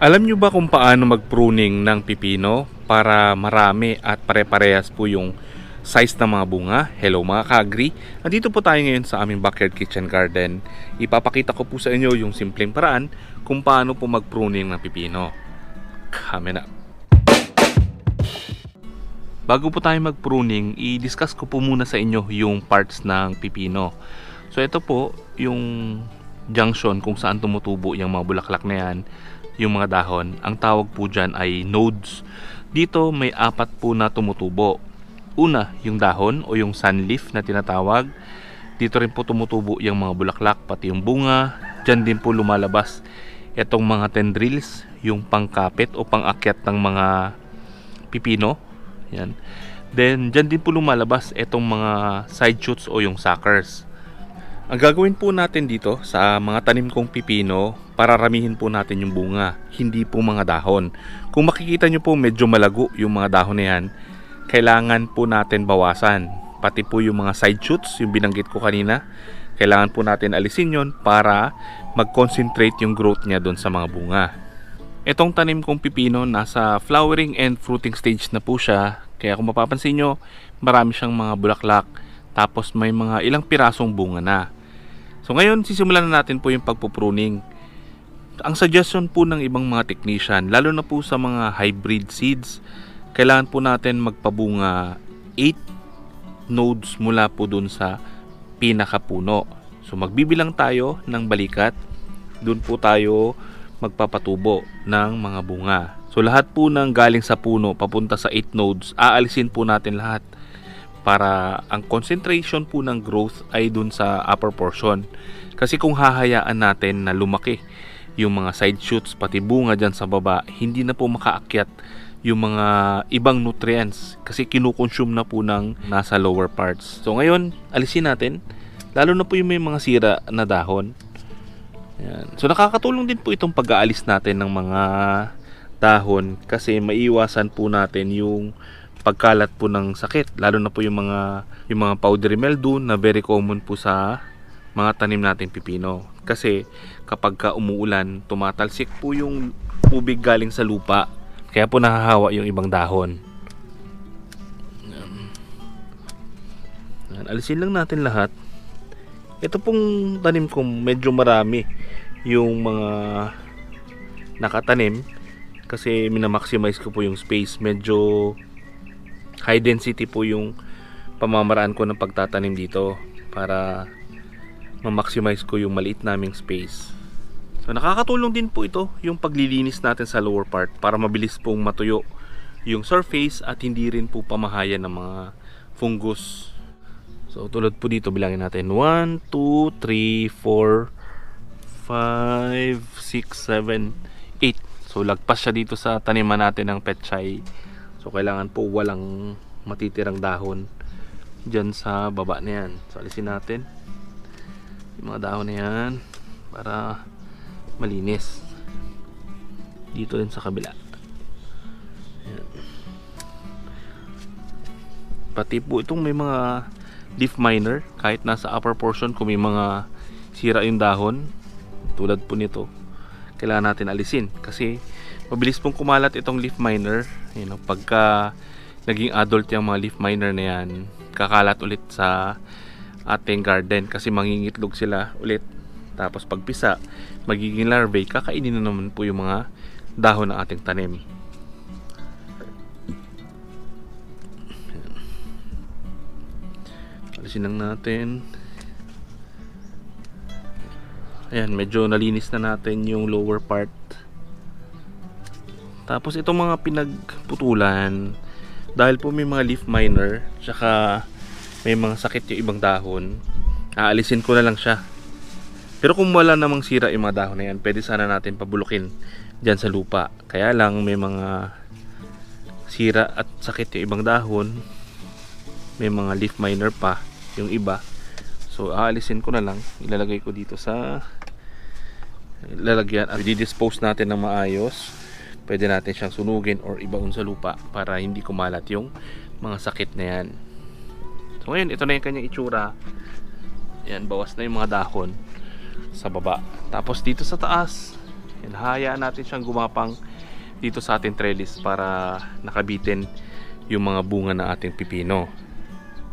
Alam nyo ba kung paano mag-pruning ng pipino para marami at pare-parehas po yung size ng mga bunga? Hello mga kagri! Nandito po tayo ngayon sa aming backyard kitchen garden. Ipapakita ko po sa inyo yung simpleng paraan kung paano po mag-pruning ng pipino. Coming up! Bago po tayo mag-pruning, i-discuss ko po muna sa inyo yung parts ng pipino. So ito po yung junction kung saan tumutubo yung mga bulaklak na yan, yung mga dahon. Ang tawag po dyan ay nodes. Dito may apat po na tumutubo. Una, yung dahon o yung sunleaf na tinatawag. Dito rin po tumutubo yung mga bulaklak, pati yung bunga. Dyan din po lumalabas itong mga tendrils, yung pangkapit o pangakyat ng mga pipino. Yan. Then, dyan din po lumalabas itong mga side shoots o yung suckers. Ang gagawin po natin dito sa mga tanim kong pipino, pararamihin po natin yung bunga, hindi po mga dahon. Kung makikita nyo po medyo malago yung mga dahon na yan, kailangan po natin bawasan. Pati po yung mga side shoots, yung binanggit ko kanina, kailangan po natin alisin yon para mag-concentrate yung growth niya doon sa mga bunga. Itong tanim kong pipino nasa flowering and fruiting stage na po siya. Kaya kung mapapansin nyo, marami siyang mga bulaklak. Tapos may mga ilang pirasong bunga na. So ngayon, sisimulan na natin po yung pagpupruning. Ang suggestion po ng ibang mga technician, lalo na po sa mga hybrid seeds, kailangan po natin magpabunga 8 nodes mula po dun sa pinakapuno. So magbibilang tayo ng balikat, dun po tayo magpapatubo ng mga bunga. So lahat po ng galing sa puno papunta sa 8 nodes, aalisin po natin lahat para ang concentration po ng growth ay dun sa upper portion. Kasi kung hahayaan natin na lumaki yung mga side shoots pati bunga dyan sa baba, hindi na po makaakyat yung mga ibang nutrients kasi kinukonsume na po ng nasa lower parts. So ngayon, alisin natin lalo na po yung may mga sira na dahon. Yan. So nakakatulong din po itong pag-aalis natin ng mga dahon kasi maiwasan po natin yung pagkalat po ng sakit lalo na po yung mga yung mga powdery mildew na very common po sa mga tanim natin pipino. Kasi kapag ka umuulan tumatalsik po yung tubig galing sa lupa. Kaya po nahahawa yung ibang dahon. Yan. alisin lang natin lahat. Ito pong tanim ko medyo marami yung mga nakatanim. Kasi minamaximize ko po yung space. Medyo high density po yung pamamaraan ko ng pagtatanim dito para ma-maximize ko yung maliit naming space. So nakakatulong din po ito yung paglilinis natin sa lower part para mabilis pong matuyo yung surface at hindi rin po pamahayan ng mga fungus. So tulad po dito bilangin natin 1, 2, 3, 4, 5, 6, 7, 8. So lagpas siya dito sa taniman natin ng petchay. So kailangan po walang matitirang dahon dyan sa baba na yan. So alisin natin yung mga dahon na yan para malinis. Dito din sa kabila. Ayan. Pati po itong may mga leaf miner kahit nasa upper portion kung may mga sira yung dahon tulad po nito kailangan natin alisin kasi mabilis pong kumalat itong leaf miner you know, pagka naging adult yung mga leaf miner na yan kakalat ulit sa ating garden kasi mangingitlog sila ulit. Tapos pagpisa magiging larvae kakainin na naman po yung mga dahon ng ating tanim. Alisin lang natin. Ayan, medyo nalinis na natin yung lower part. Tapos itong mga pinagputulan, dahil po may mga leaf miner, tsaka may mga sakit yung ibang dahon, aalisin ko na lang siya. Pero kung wala namang sira yung mga dahon na yan, pwede sana natin pabulukin dyan sa lupa. Kaya lang may mga sira at sakit yung ibang dahon, may mga leaf miner pa yung iba. So aalisin ko na lang, ilalagay ko dito sa lalagyan at i-dispose natin ng maayos pwede natin siyang sunugin or ibaon sa lupa para hindi kumalat yung mga sakit na yan so ngayon ito na yung kanyang itsura yan bawas na yung mga dahon sa baba tapos dito sa taas hayaan natin siyang gumapang dito sa ating trellis para nakabitin yung mga bunga ng ating pipino.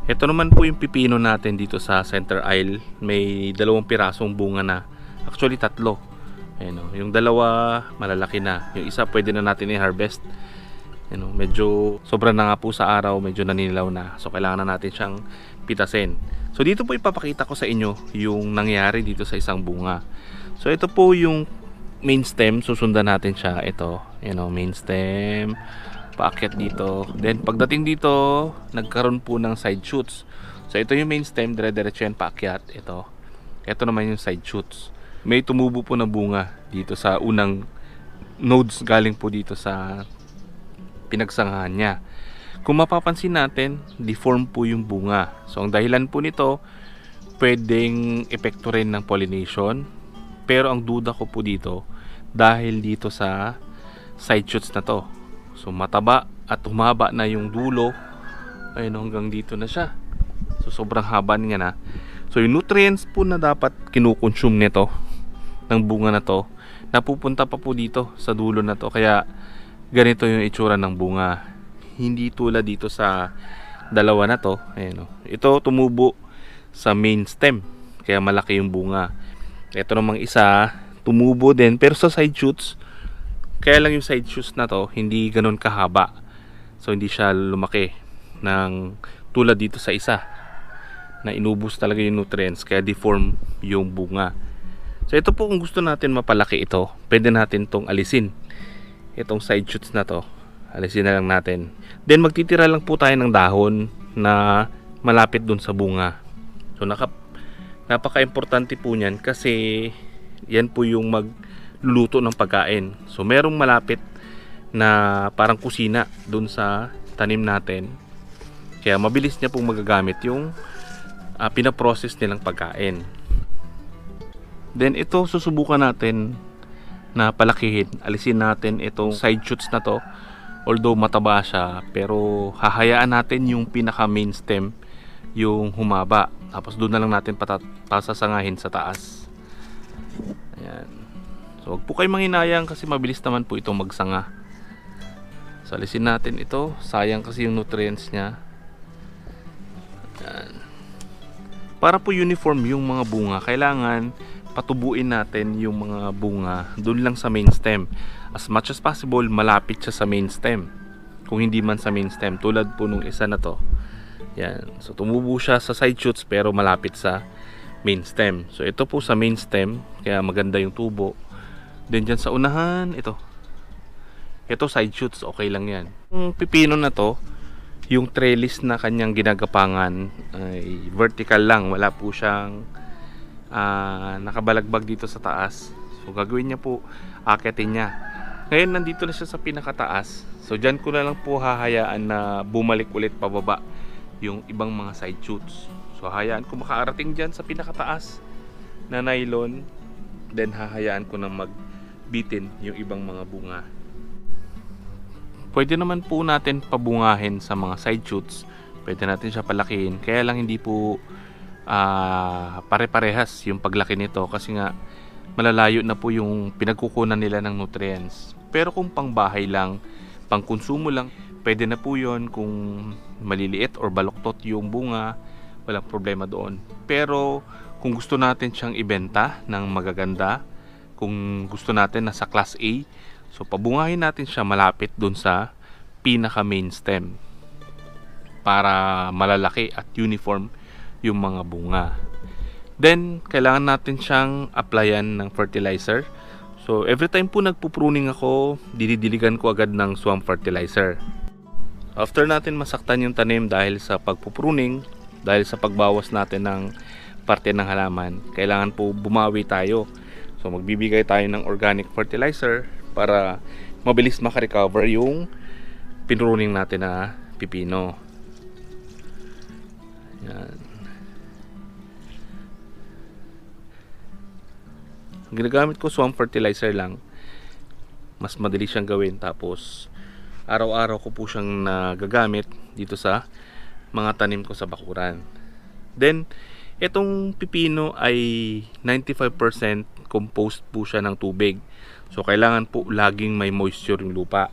Ito naman po yung pipino natin dito sa center aisle. May dalawang pirasong bunga na. Actually tatlo. Ayan, o. yung dalawa malalaki na. Yung isa pwede na natin i-harvest. Ayan, o. medyo sobra na nga po sa araw, medyo naninilaw na. So kailangan na natin siyang pitasin. So dito po ipapakita ko sa inyo yung nangyari dito sa isang bunga. So ito po yung main stem, susundan natin siya. Ito, you know, main stem, paakyat dito. Then pagdating dito, nagkaroon po ng side shoots. So ito yung main stem, dire-diretso yan paakyat. Ito. Ito naman yung side shoots. May tumubo po na bunga dito sa unang nodes galing po dito sa pinagsangahan niya. Kung mapapansin natin, deform po yung bunga. So ang dahilan po nito, pwedeng epekto rin ng pollination. Pero ang duda ko po dito, dahil dito sa side shoots na to. So mataba at humaba na yung dulo. Ayun hanggang dito na siya. So sobrang haba niya na. So yung nutrients po na dapat kinukonsume nito ng bunga na to, napupunta pa po dito sa dulo na to. Kaya ganito yung itsura ng bunga. Hindi tulad dito sa dalawa na to. Ayan, oh. Ito tumubo sa main stem. Kaya malaki yung bunga. Ito namang isa, tumubo din. Pero sa side shoots, kaya lang yung side shoots na to, hindi ganun kahaba. So hindi siya lumaki ng tulad dito sa isa na inubos talaga yung nutrients kaya deform yung bunga. So ito po kung gusto natin mapalaki ito, pwede natin tong alisin. Itong side shoots na to, alisin na lang natin. Then magtitira lang po tayo ng dahon na malapit dun sa bunga. So naka, napaka-importante po niyan kasi yan po yung magluluto ng pagkain. So merong malapit na parang kusina dun sa tanim natin. Kaya mabilis niya pong magagamit yung uh, pinaprocess nilang pagkain. Then ito susubukan natin na palakihin. Alisin natin itong side shoots na to. Although mataba siya, pero hahayaan natin yung pinaka main stem yung humaba. Tapos doon na lang natin pasasangahin sa taas. Ayan. So wag po kayo manghinayang kasi mabilis naman po itong magsanga. So alisin natin ito. Sayang kasi yung nutrients niya. Ayan. Para po uniform yung mga bunga, kailangan patubuin natin yung mga bunga doon lang sa main stem. As much as possible, malapit siya sa main stem. Kung hindi man sa main stem, tulad po nung isa na to. Yan. So tumubo siya sa side shoots pero malapit sa main stem. So ito po sa main stem, kaya maganda yung tubo. Then dyan sa unahan, ito. Ito side shoots, okay lang yan. Yung pipino na to, yung trellis na kanyang ginagapangan ay vertical lang. Wala po siyang ah, nakabalagbag dito sa taas. So gagawin niya po, akitin niya. Ngayon nandito na siya sa pinakataas. So dyan ko na lang po hahayaan na bumalik ulit pababa yung ibang mga side shoots. So hayaan ko makaarating dyan sa pinakataas na nylon. Then hahayaan ko na magbitin yung ibang mga bunga. Pwede naman po natin pabungahin sa mga side shoots. Pwede natin siya palakihin. Kaya lang hindi po ah, pare-parehas yung paglaki nito kasi nga malalayo na po yung pinagkukunan nila ng nutrients. Pero kung pangbahay lang, pang konsumo lang, pwede na po yon kung maliliit or baloktot yung bunga, walang problema doon. Pero kung gusto natin siyang ibenta ng magaganda, kung gusto natin nasa class A, so pabungahin natin siya malapit doon sa pinaka main stem para malalaki at uniform yung mga bunga. Then, kailangan natin siyang applyan ng fertilizer. So, every time po nagpupruning ako, dididiligan ko agad ng swamp fertilizer. After natin masaktan yung tanim dahil sa pagpupruning, dahil sa pagbawas natin ng parte ng halaman, kailangan po bumawi tayo. So, magbibigay tayo ng organic fertilizer para mabilis makarecover yung pinruning natin na pipino. Yan. Ang ginagamit ko swamp fertilizer lang. Mas madali siyang gawin tapos araw-araw ko po siyang nagagamit dito sa mga tanim ko sa bakuran. Then itong pipino ay 95% composed po siya ng tubig. So kailangan po laging may moisture yung lupa.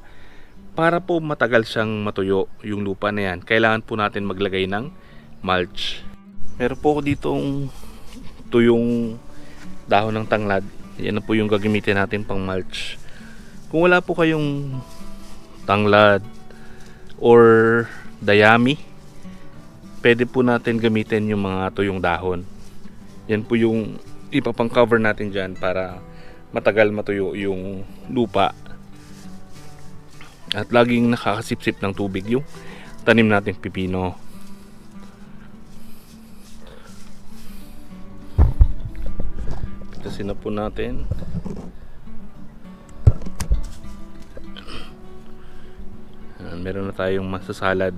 Para po matagal siyang matuyo yung lupa na yan, kailangan po natin maglagay ng mulch. Meron po ako ditong tuyong dahon ng tanglad. Yan na po yung gagamitin natin pang mulch. Kung wala po kayong tanglad or dayami, pwede po natin gamitin yung mga tuyong dahon. Yan po yung ipapang cover natin dyan para matagal matuyo yung lupa. At laging nakakasipsip ng tubig yung tanim nating pipino. Po natin. Ayan, meron na tayong masasalad.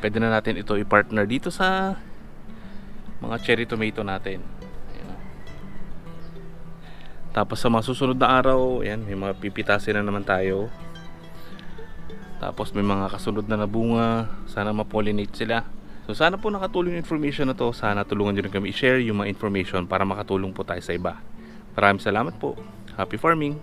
Pwede na natin ito i-partner dito sa mga cherry tomato natin. Ayan. Tapos sa mga susunod na araw, ayan, may mga pipitasin na naman tayo. Tapos may mga kasunod na nabunga. Sana ma-pollinate sila. So sana po nakatulong yung information na to. Sana tulungan nyo rin kami i-share yung mga information para makatulong po tayo sa iba. Maraming salamat po. Happy farming!